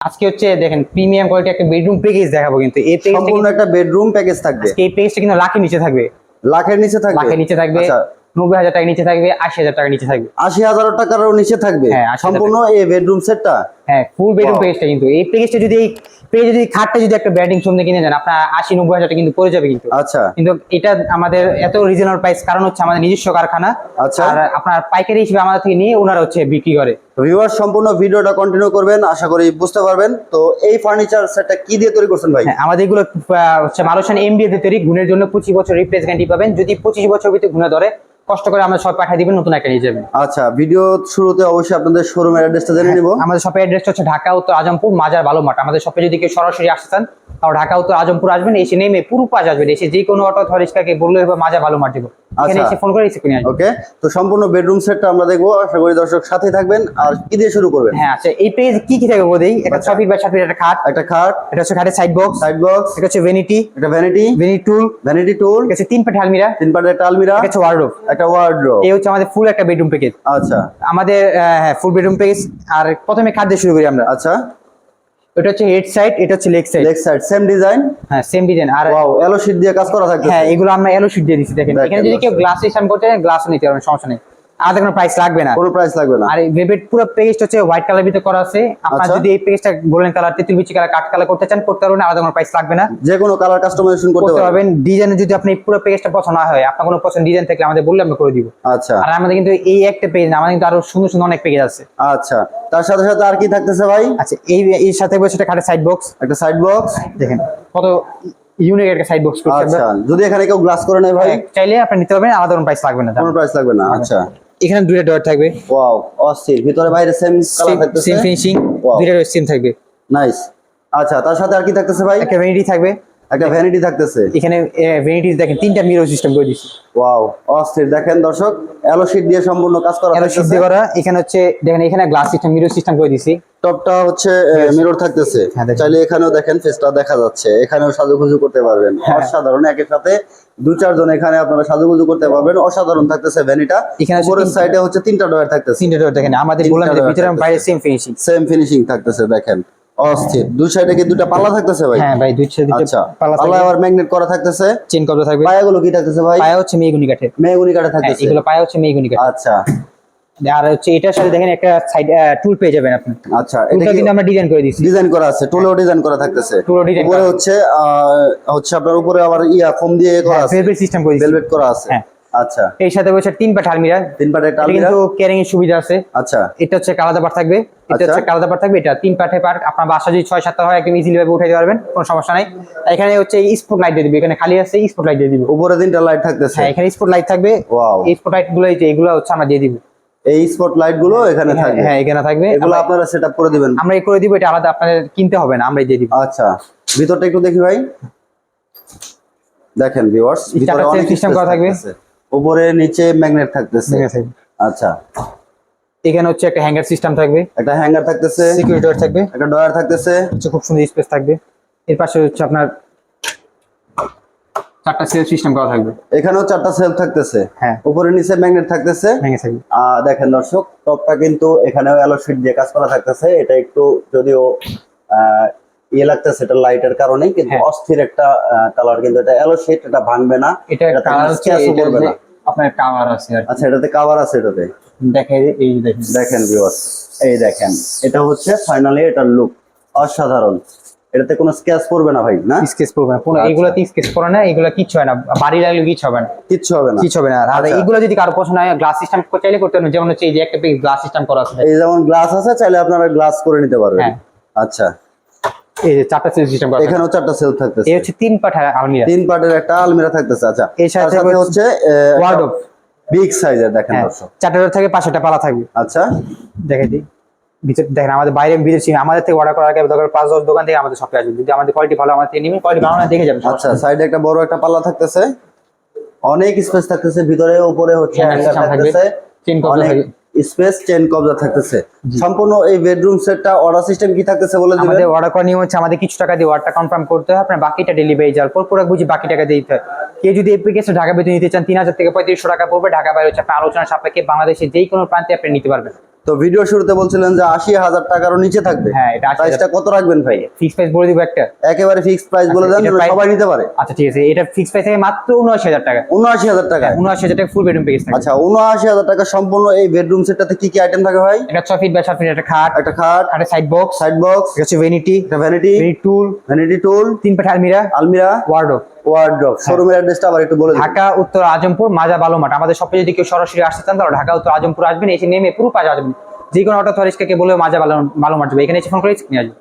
আজকে হচ্ছে দেখেন প্রিমিয়াম কোয়ালিটি একটা বেডরুম প্যাকেজ দেখাবো কিন্তু। এই প্যাকেজটা সম্পূর্ণ একটা বেডরুম প্যাকেজ থাকবে। এই প্যাকেজটা কিন্তু লাখের নিচে থাকবে। লাখের নিচে থাকবে? লাখের নিচে থাকবে। আচ্ছা, নব্বই হাজার টাকা নিচে থাকবে আশি হাজার টাকা নিচে থাকবে। আশি হাজার টাকারও নিচে থাকবে? হ্যাঁ, সম্পূর্ণ এই বেডরুম সেটটা হ্যাঁ ফুল বেডরুম প্যাকেজটা কিন্তু। এই প্যাকেজটা যদি এই প্যাকেজ যদি খাটটা যদি একটা ব্যাটিং সামনে কিনে যান আপনার আশি নব্বই হাজার টাকা কিন্তু পড়ে যাবে কিন্তু। আচ্ছা। কিন্তু এটা আমাদের এত রিজনেবল প্রাইস কারণ হচ্ছে আমাদের নিজস্ব কারখানা। আচ্ছা। আর আপনার পাইকারি হিসেবে আমাদের থেকে নিয়ে ওনারা হচ্ছে বিক্রি করে। ভিউয়ার সম্পূর্ণ ভিডিওটা কন্টিনিউ করবেন আশা করি বুঝতে পারবেন। তো এই ফার্নিচার সেটটা কি দিয়ে তৈরি করছেন ভাই? হ্যাঁ আমাদের এগুলো হচ্ছে মালুসান এমবিএ তে তৈরি। গুণের জন্য পঁচিশ বছর রিপ্লেস গ্যারান্টি পাবেন। যদি পঁচিশ বছর ভিতরে গুণে ধরে কষ্ট করে আমরা সব পাঠিয়ে দিবেন নতুন একটা নিয়ে যাবেন। আচ্ছা ভিডিও শুরুতে অবশ্যই আপনাদের শোরুমের অ্যাড্রেসটা জেনে নিব। আমাদের শপের অ্যাড্রেসটা হচ্ছে ঢাকা উত্তর আজমপুর মাজার ভালো মাঠ আমাদের শপে যদি কেউ সরাসরি আসতে চান তাও ঢাকা উত্তর আজমপুর আসবেন এসে নেমে পুরো পাশ আসবেন। এসে যে কোনো অটো রিক্সাকে বললে হবে মাজার ভালো মাঠ দেবো এখানে আচ্ছা। এসে ফোন করে রিসিভ করে আসবেন। ওকে তো সম্পূর্ণ বেডরুম সেটটা আমরা দেখব। আশা করি দর্শক সাথে থাকবেন। আর কি দিয়ে শুরু করবেন? হ্যাঁ আচ্ছা এই পেজ কি কি থাকবে একটা আচ্ছা। ছয় ফিট বাই সাত ফিট একটা খাট। একটা খাট। এটা হচ্ছে খাটের সাইড বক্স সাইড বক্স এটা হচ্ছে ভেনিটি একটা vanity vanity stool vanity stool এটা হচ্ছে তিন পাট আলমিরা। তিন পাটের একটা আলমিরা। এটা হচ্ছে ওয়ার্ডরোব একটা ওয়ার্ড্রো এই হচ্ছে আমাদের ফুল একটা বেডরুম প্যাকেজ আচ্ছা। আমাদের হ্যাঁ ফুল বেডরুম প্যাকেজ আর প্রথমে খাট দিয়ে শুরু করি আমরা। আচ্ছা। এটা হচ্ছে হেড সাইড এটা হচ্ছে leg side leg side same design হ্যাঁ সেম ডিজাইন আর ওয়াও এলো শীট দিয়ে কাজ করা থাকে হ্যাঁ এগুলো আমরা এলো শীট দিয়ে দিছি দেখেন। এখানে যদি কেউ গ্লাস সিস্টেম করতে চান গ্লাসও নিতে পারবেন সমস্যা নেই। আমাদের কোনো প্রাইস লাগবে না। কোনো প্রাইস লাগবে না। আর ভেবেট পুরো প্যাকেজটা হচ্ছে হোয়াইট কালার ভিতরে করা আছে। আপনার আচ্ছা। যদি এই প্যাকেজটা গোল্ডেন কালার তেতুল বিচি কালার কাঠ কালার করতে চান করতে পারবেন আলাদা কোনো প্রাইস লাগবে না। যে কোনো কালার কাস্টমাইজেশন করতে করতে পারবেন। পারবেন। ডিজাইনে যদি আপনি পুরো প্যাকেজটা পছন্দ না হয় আপনার কোনো পছন্দ ডিজাইন থাকলে আমাদের বললে আমরা করে দিব। আচ্ছা। আর আমাদের কিন্তু এই একটা পেজ না আমাদের কিন্তু আরও সুন্দর সুন্দর অনেক পেজ আছে। আচ্ছা। তার সাথে সাথে আর কি থাকতেছে ভাই? আচ্ছা এই এর সাথে বসে একটা খাটের সাইড বক্স একটা সাইড বক্স দেখেন কত ইউনিক একটা সাইড বক্স আচ্ছা। যদি এখানে কেউ গ্লাস করে নেয় ভাই? হ্যাঁ, চাইলে আপনি নিতে পারবেন আলাদা কোনো প্রাইস লাগবে না কোনো প্রাইস লাগবে না আচ্ছা। এখানে দুইটা ডট থাকবে। ওয়াও অস্থির ভিতরে বাইরে সেম কালার থাকতেছে? সেম ফিনিশিং দুইটা সিম সেম থাকবে। নাইস আচ্ছা তার সাথে আর কি থাকতেছে ভাই? একটা ভ্যানিটি থাকবে। একটা ভ্যানিটি থাকতেছে। এখানে ভ্যানিটিস দেখেন তিনটা মিরর সিস্টেম করে দিচ্ছি ওয়াও অস্থির। দেখেন দর্শক এলো শীট দিয়ে সম্পূর্ণ কাজ করা সিদ্ধ থাকতেছে। করা এখানে হচ্ছে দেখেন এখানে গ্লাস সিস্টেম মিরর সিস্টেম করে দিছি টপটা হচ্ছে মিরর থাকতেছে। হ্যাঁ, চাইলে এখানেও দেখেন ফেসটা দেখা যাচ্ছে। এখানেও সাজুগুজু করতে পারবেন। হ্যাঁ। অসাধারণ একের সাথে দু চারজন এখানে আপনারা সাজুগুজু করতে পারবেন। অসাধারণ থাকতেছে ভ্যানিটা এখানে উপরের সাইডে হচ্ছে তিনটা ডয়ার থাকতেছে। তিনটা ডট দেখেন আমাদের বললাম যে ভিতরে বাইরে সেম ফিনিশিং সেম ফিনিশিং থাকতেছে দেখেন। অস্থির। দুই সাইডে কি দুটা পাল্লা থাকতেছে ভাই? হ্যাঁ ভাই দুই সাইডে আচ্ছা। পাল্লা পাল্লা আবার ম্যাগনেট করা থাকতেছে? চেন কবজা থাকবে। পায়াগুলো কি থাকতেছে ভাই? পায়া হচ্ছে মেগুনি কাঠের। মেগুনি কাটা হ্যাঁ, থাকতেছে। এগুলো পায়া হচ্ছে মেগুনি কাঠের। আচ্ছা। আর হচ্ছে এটার সাথে দেখেন একটা সাইড টুল পেয়ে যাবেন আপনি। আচ্ছা এটা কিন্তু আমরা ডিজাইন করে দিচ্ছি ডিজাইন করা আছে টুলেও ডিজাইন করা থাকতেছে। টুলও ডিজাইন উপরে হচ্ছে হচ্ছে আপনার উপরে আবার ইয়া ফোম দিয়ে করা আছে। ভেলভেট সিস্টেম করে দিচ্ছি ভেলভেট করা আছে। হ্যাঁ। আচ্ছা। এর সাথে বসে তিন পাট আলমিরা। তিন পাটে একটা আলমিরা? কিন্তু ক্যারিং এর সুবিধা আছে। আচ্ছা। এটা হচ্ছে পাট থাকবে। এটা আচ্ছা। হচ্ছে পাট থাকবে। এটা তিন পাটে পার আপনার বাসা যদি ছয় সাতটা হয় একদম ইজিলি ভাবে উঠাইতে পারবেন। কোনো সমস্যা নাই। এখানে হচ্ছে স্পট লাইট দিয়ে দিবে। এখানে খালি আছে স্পট লাইট দিয়ে দিবে। উপরে তিনটা লাইট থাকতেছে। হ্যাঁ এখানে স্পট লাইট থাকবে। ওয়াও স্পট লাইটগুলো এগুলো হচ্ছে আমরা দিয়ে দিব। এই স্পট লাইটগুলো এখানে হ্যাঁ, থাকবে। হ্যাঁ এখানে থাকবে। এগুলো আপনারা সেটআপ করে দিবেন। আমরা এই করে দিব। এটা আলাদা আপনাদের কিনতে হবে না আমরাই দিয়ে দিব। আচ্ছা। ভিতরটা একটু দেখি ভাই। দেখেন ভিউয়ার্স ভিতরে অনেক space করা থাকবে। উপরে নিচে ম্যাগনেট থাকতেছে। আচ্ছা। এখানে হচ্ছে একটা হ্যাঙ্গার সিস্টেম থাকবে। একটা হ্যাঙ্গার থাকতেছে। সিকিউরিটি ডোর থাকবে। একটা ডয়ার থাকতেছে। হচ্ছে খুব সুন্দর স্পেস থাকবে। এর পাশে হচ্ছে আপনার চারটা সেলফ সিস্টেম করা থাকবে। এখানেও চারটা সেলফ থাকতেছে। হ্যাঁ। উপরে নিচে ম্যাগনেট থাকতেছে। ভেঙে থাকবে। দেখেন দর্শক টপটা কিন্তু এখানেও অ্যালো শিট দিয়ে কাজ করা থাকতেছে। এটা একটু যদিও ইয়ে লাগতেছে এটা লাইটের কারণে কিন্তু হ্যাঁ। অস্থির একটা কালার কিন্তু এটা অ্যালো শিট এটা ভাঙবে না। এটা। আপনার কাভার আছে আচ্ছা এটাতে কাভার আছে এটাতে? দেখে এই দেখেন। দেখেন ভিউয়ার্স এই দেখেন। এটা হচ্ছে ফাইনালি এটার লুক অসাধারণ। এটাতে কোনো স্ক্যাচ পড়বে না ভাই না? স্কেচ না। কোনো আচ্ছা। স্কেচ করে না এগুলো কিচ্ছু হয় না। বাড়ি লাগলে কিচ্ছু হবে না। কিচ্ছু হবে না। কিচ্ছু হবে না। আর আচ্ছা। এইগুলো যদি কারও পছন্দ হয় গ্লাস সিস্টেম চাইলে করতে যেমন হচ্ছে এই যে একটা গ্লাস সিস্টেম করা আছে। এই যেমন গ্লাস আছে চাইলে আপনারা গ্লাস করে নিতে পারবেন। হ্যাঁ। আচ্ছা। এই যে চারটা সেল সিস্টেম করা এখানেও চারটা সেল থাকতেছে। এই হচ্ছে তিন পাঠা আলমিরা। তিন পার্টের একটা আলমিরা থাকতেছে আচ্ছা। এর সাথে হচ্ছে ওয়ার্ডরোব বিগ সাইজের দেখেন হ্যাঁ চারটা থাকে পাঁচটা পালা থাকবে। আচ্ছা। দেখে দিই ভিতর দেখেন আমাদের বাইরে বিদেশি আমাদের থেকে অর্ডার করার আগে দরকার পাঁচ দশ দোকান থেকে আমাদের শপে আসবে। যদি আমাদের কোয়ালিটি ভালো আমাদের থেকে কোয়ালিটি ভালো না দেখে যাবেন। আচ্ছা সাইডে একটা বড় একটা পাল্লা থাকতেছে। অনেক স্পেস থাকতেছে ভিতরে উপরে হচ্ছে হ্যাঁ, থাকতেছে। স্পেস চেন কবজা থাকতেছে। সম্পূর্ণ এই বেডরুম সেটটা অর্ডার সিস্টেম কি থাকতেছে বলে দিবেন? আমাদের অর্ডার নিয়ম হচ্ছে আমাদের কিছু টাকা দিয়ে অর্ডারটা কনফার্ম করতে হয় আপনার বাকিটা ডেলিভারি যাওয়ার পর পুরো বুঝি বাকি টাকা দিতে হয়। কেউ যদি এপ্লিকেশন ঢাকা বেতন নিতে চান তিন হাজার থেকে পঁয়ত্রিশশো টাকা পড়বে ঢাকা বাইরে হচ্ছে আপনার আলোচনা সাপেক্ষে বাংলাদেশের যেই কোনো প্রান্তে আপনি নিতে পারবেন। তো ভিডিও শুরুতে বলছিলেন যে আশি হাজার টাকারও নিচে থাকবে। হ্যাঁ এটা প্রাইসটা কত রাখবেন ভাই? ফিক্স প্রাইস বলে দিব একটা। একেবারে ফিক্সড প্রাইস বলে আচ্ছা, দেন সবাই নিতে পারে। আচ্ছা ঠিক আছে এটা ফিক্স প্রাইস থেকে মাত্র উনআশি হাজার টাকা। উনআশি হাজার টাকা। উনআশি হাজার টাকা ফুল বেডরুম পেয়ে গেছে আচ্ছা উনআশি হাজার টাকা সম্পূর্ণ এই বেডরুম সেটটাতে কি কি আইটেম থাকে ভাই? এটা ছয় ফিট বাই সাত ফিট একটা খাট একটা খাট খাটের সাইড বক্স সাইড বক্স এটা হচ্ছে ভেনিটি একটা ভ্যানিটি টুল ভ্যানিটি টুল তিন পেট আলমিরা আলমিরা ওয়ার্ডরোব ওয়ার্ড্রপ শোরুমের অ্যাড্রেসটা আবার একটু বলে ঢাকা উত্তর আজমপুর মাজা বালুমাঠ। আমাদের সবাই যদি কেউ সরাসরি আসতে চান তাহলে ঢাকা উত্তর আজমপুর আসবেন এসে নেমে পুরো পাশে আসবেন যে কোনো অটো থরিস্টকে বলে মাজা মাঠ যাবে। এখানে এসে ফোন করে নিয়ে আসবেন